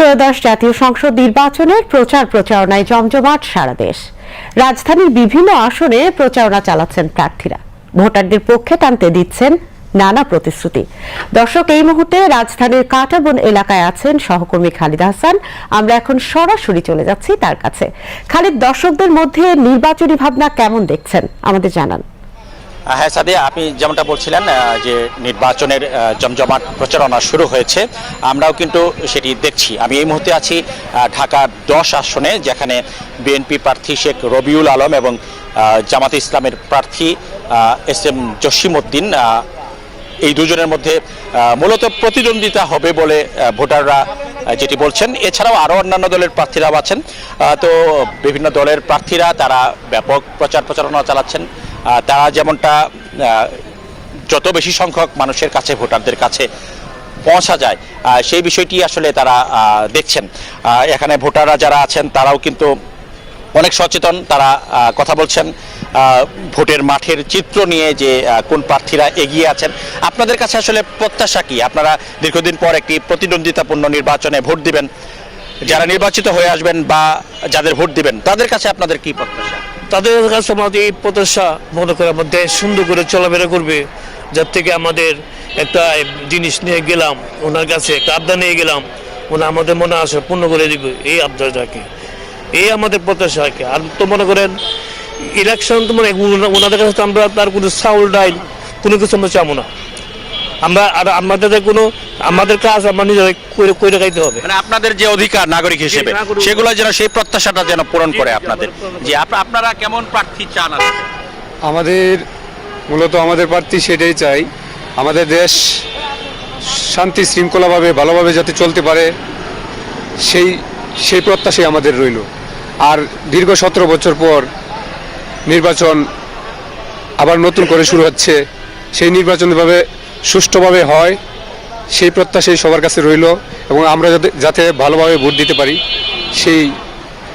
ত্রয়োদশ জাতীয় সংসদ নির্বাচনের প্রচার প্রচারণায় জমজমাট সারা দেশ। রাজধানীর বিভিন্ন আসনে প্রচারণা চালাচ্ছেন প্রার্থীরা। ভোটারদের পক্ষে টানতে দিচ্ছেন নানা প্রতিশ্রুতি। দর্শক, এই মুহূর্তে রাজধানীর কাটাবন এলাকায় আছেন সহকর্মী খালিদ হাসান। আমরা এখন সরাসরি চলে যাচ্ছি তার কাছে। খালিদ, দর্শকদের মধ্যে নির্বাচনী ভাবনা কেমন দেখছেন? আমাদের জানান। হ্যাঁ সাদিয়া, আপনি যেমনটা বলছিলেন যে নির্বাচনের জমজমাট প্রচারণা শুরু হয়েছে, আমরাও কিন্তু সেটি দেখছি। আমি এই মুহূর্তে আছি ঢাকার দশ আসনে, যেখানে বিএনপি প্রার্থী শেখ রবিউল আলম এবং জামাত ইসলামের প্রার্থী এস এম জসিমউদ্দিন এই দুজনের মধ্যে মূলত প্রতিদ্বন্দ্বিতা হবে বলে ভোটাররা যেটি বলছেন। এছাড়াও আরও অন্যান্য দলের প্রার্থীরাও আছেন। তো বিভিন্ন দলের প্রার্থীরা, তারা ব্যাপক প্রচার প্রচারণা চালাচ্ছেন। তারা যেমনটা যত বেশি সংখ্যক মানুষের কাছে, ভোটারদের কাছে পৌঁছা যায় সেই বিষয়টি আসলে তারা দেখছেন। এখানে ভোটাররা যারা আছেন, তারাও কিন্তু অনেক সচেতন। তারা কথা বলছেন ভোটের মাঠের চিত্র নিয়ে যে কোন প্রার্থীরা এগিয়ে আছেন। আপনাদের কাছে আসলে প্রত্যাশা কি? আপনারা দীর্ঘদিন পর একটি প্রতিদ্বন্দ্বিতাপূর্ণ নির্বাচনে ভোট দিবেন। যারা নির্বাচিত হয়ে আসবেন বা যাদের ভোট দিবেন, তাদের কাছে আপনাদের কি প্রত্যাশা? তাদের কাছে আমাদের এই প্রত্যাশা মনে করে আমার দেশ সুন্দর করে চলাফেরা করবে, যার থেকে আমাদের একটা জিনিস নিয়ে গেলাম, ওনার কাছে একটা আবদার নিয়ে গেলাম, ওনা আমাদের মনে আসে পূর্ণ করে দিবে, এই আবদারটাকে। এই আমাদের প্রত্যাশা আর কি আর তো মনে করেন ইলেকশন তো মানে ওনা- ওনাদের কাছে আমরা তার কোনো চাউল, ডাইল কোনো কিছু আমরা চাবো না। আমরা আর আমাদের কোনো আমাদের কাজ আমরা নিজেরা করে করে খাইতে হবে। মানে আপনাদের যে অধিকার নাগরিক হিসেবে সেগুলো যেন সেই প্রত্যাশাটা যেন পূরণ করে আপনাদের। যে আপনারা কেমন প্রার্থী চান আমাদের মূলত আমাদের প্রার্থী সেটাই চাই। আমাদের দেশ শান্তি শৃঙ্খলাভাবে ভালোভাবে যাতে চলতে পারে সেই সেই প্রত্যাশাই আমাদের রইল। আর দীর্ঘ সতেরো বছর পর নির্বাচন আবার নতুন করে শুরু হচ্ছে সেই নির্বাচনভাবে সুষ্ঠুভাবে হয় সেই প্রত্যাশাই সবার কাছে রইল এবং আমরা যাতে যাতে ভালোভাবে ভোট দিতে পারি সেই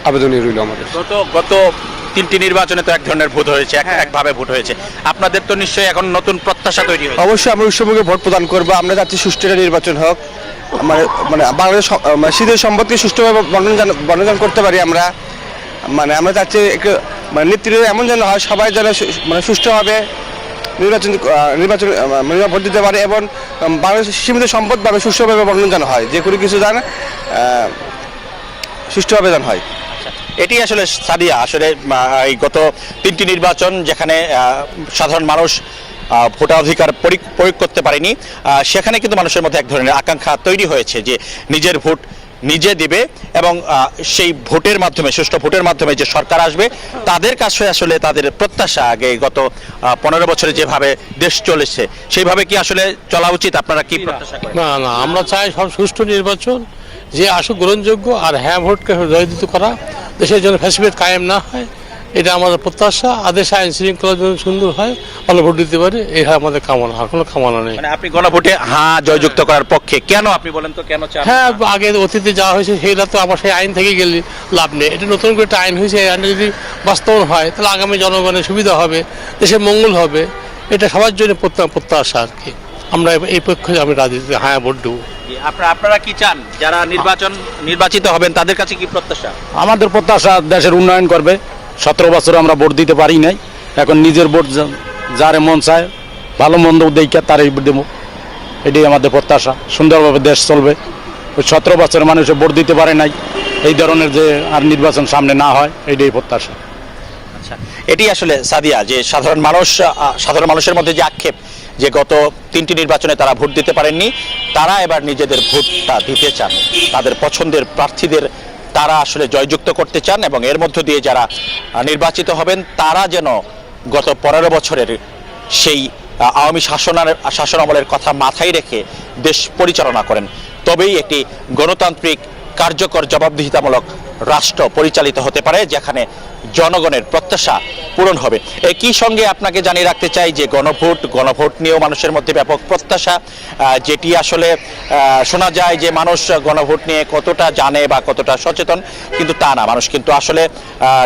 আবেদনই রইল আমাদের। গত গত তিনটি নির্বাচনে তো এক ধরনের ভোট হয়েছে এক একভাবে ভোট হয়েছে। আপনাদের তো নিশ্চয়ই এখন নতুন প্রত্যাশা তৈরি হয়েছে। অবশ্যই আমরা উৎসবকে ভোট প্রদান করব আমরা যাচ্ছি সুষ্ঠু একটা নির্বাচন হোক। মানে মানে বাংলাদেশ মানে শীতের সম্পদকে সুষ্ঠুভাবে বর্ণনা বর্ণনা করতে পারি আমরা। মানে আমরা চাচ্ছি একটু মানে নেতৃত্ব এমন যেন হয় সবাই যেন সু- মানে সুষ্ঠুভাবে নির্বাচন নির্বাচন ভোট দিতে পারে এবং উম, বাংলাদেশের সীমিত সম্পদভাবে সুষ্ঠুভাবে বর্ণনা যেন হয়। যে কোনো কিছু যেন সুষ্ঠুভাবে যেন হয়। এটি আসলে সাদিয়া। আসলে এই গত তিনটি নির্বাচন যেখানে সাধারণ মানুষ ভোটাধিকার পরি- প্রয়োগ করতে পারেনি সেখানে কিন্তু মানুষের মধ্যে এক ধরনের আকাঙ্ক্ষা তৈরি হয়েছে যে নিজের ভোট নিজে দিবে এবং সেই ভোটের মাধ্যমে সুষ্ঠু ভোটের মাধ্যমে যে সরকার আসবে তাদের কাছে আসলে তাদের প্রত্যাশা আগে গত পনেরো বছরে যেভাবে দেশ চলেছে সেইভাবে কি আসলে চলা উচিত? আপনারা কি না। না আমরা চাই সব সুষ্ঠু নির্বাচন যে আসুক গ্রহণযোগ্য আর হ্যাঁ ভোটকে জয়যুক্ত করা দেশের জন্য ফ্যাসিলিটি কায়েম না হয় এটা আমাদের প্রত্যাশা। আদেশ আইন শৃঙ্খলা যেন সুন্দর হয় ভালো ভোট দিতে পারে এই হয় আমাদের কামনা। আর কোনো কামনা নেই। মানে আপনি গণভোটে হ্যাঁ জয়যুক্ত করার পক্ষে। কেন আপনি বলেন তো কেন চান হ্যাঁ আগে অতীতে যাওয়া হয়েছে সেটা তো আবার সেই আইন থেকে গেলে লাভ নেই। এটা নতুন করে একটা আইন হয়েছে এই আইনটা যদি বাস্তবায়ন হয় তাহলে আগামী জনগণের সুবিধা হবে দেশের মঙ্গল হবে। এটা সবার জন্য প্রত্যা- প্রত্যাশা আর কি। আমরা এই পক্ষে আমি রাজি। হ্যাঁ ভোট দেবো। আপনারা আপনারা কি চান? যারা নির্বাচন নির্বাচিত হবেন তাদের কাছে কি প্রত্যাশা? আমাদের প্রত্যাশা দেশের উন্নয়ন করবে। সতেরো বছর আমরা ভোট দিতে পারি নাই। এখন নিজের ভোট যারে মন চায়, ভালো মন্দ দেখা তারই দেবো। এটাই আমাদের প্রত্যাশা। সুন্দরভাবে দেশ চলবে। ওই সতেরো বছরের মানুষে ভোট দিতে পারে নাই। এই ধরনের যে আর নির্বাচন সামনে না হয়, এটাই প্রত্যাশা। আচ্ছা এটি আসলে সাদিয়া, যে সাধারণ মানুষ সাধারণ মানুষের মধ্যে যে আক্ষেপ, যে গত তিনটি নির্বাচনে তারা ভোট দিতে পারেননি, তারা এবার নিজেদের ভোটটা দিতে চান। তাদের পছন্দের প্রার্থীদের তারা আসলে জয়যুক্ত করতে চান এবং এর মধ্য দিয়ে যারা নির্বাচিত হবেন, তারা যেন গত পনেরো বছরের সেই আওয়ামী শাসনার, শাসনামলের কথা মাথায় রেখে দেশ পরিচালনা করেন। তবেই একটি গণতান্ত্রিক কার্যকর জবাবদিহিতামূলক রাষ্ট্র পরিচালিত হতে পারে, যেখানে জনগণের প্রত্যাশা পূরণ হবে। একই সঙ্গে আপনাকে জানিয়ে রাখতে চাই যে গণভোট গণভোট নিয়েও মানুষের মধ্যে ব্যাপক প্রত্যাশা। যেটি আসলে শোনা যায় যে মানুষ গণভোট নিয়ে কতটা জানে বা কতটা সচেতন, কিন্তু তা না। মানুষ কিন্তু আসলে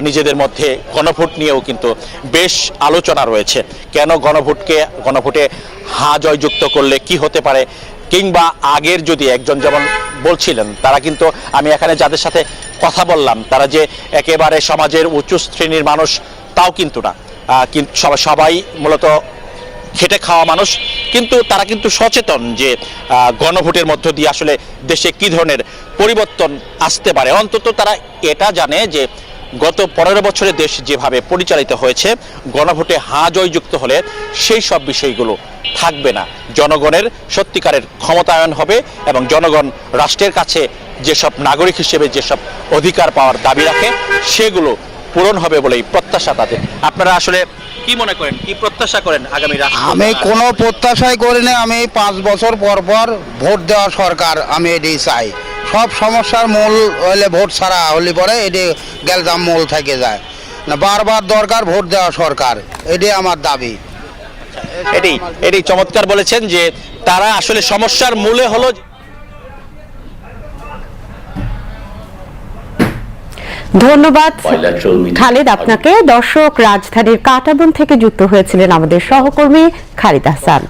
নিজেদের মধ্যে গণভোট নিয়েও কিন্তু বেশ আলোচনা রয়েছে। কেন গণভোটকে, গণভোটে হা জয়যুক্ত করলে কি হতে পারে? কিংবা আগের যদি একজন যেমন বলছিলেন, তারা কিন্তু আমি এখানে যাদের সাথে কথা বললাম, তারা যে একেবারে সমাজের উচ্চ শ্রেণির মানুষ, তাও কিন্তু না। কিন্তু সবাই সবাই মূলত খেটে খাওয়া মানুষ, কিন্তু তারা কিন্তু সচেতন যে গণভোটের মধ্য দিয়ে আসলে দেশে কি ধরনের পরিবর্তন আসতে পারে। অন্তত তারা এটা জানে যে গত পনেরো বছরে দেশ যেভাবে পরিচালিত হয়েছে, গণভোটে হাঁ জয়যুক্ত হলে সেই সব বিষয়গুলো থাকবে না। জনগণের সত্যিকারের ক্ষমতায়ন হবে এবং জনগণ রাষ্ট্রের কাছে যেসব নাগরিক হিসেবে যেসব অধিকার পাওয়ার দাবি রাখে, সেগুলো পূরণ হবে বলেই প্রত্যাশা তাদের। আপনারা আসলে কি মনে করেন, কি প্রত্যাশা করেন আগামী আমি কোনো প্রত্যাশাই করি না আমি পাঁচ বছর পর পর ভোট দেওয়া সরকার, আমি এটি চাই। সব সমস্যার মূল হলে ভোট ছাড়া হলে পরে এটি গেলদাম মূল থেকে যায়। না বারবার দরকার ভোট দেওয়া সরকার এটি আমার দাবি। এটি এটি চমৎকার বলেছেন যে তারা আসলে সমস্যার মূলে হলো ধন্যবাদ খালেদ আপনাকে। দর্শক রাজধানীর কাটাবন থেকে যুক্ত হয়েছিলেন আমাদের সহকর্মী খালিদ হাসান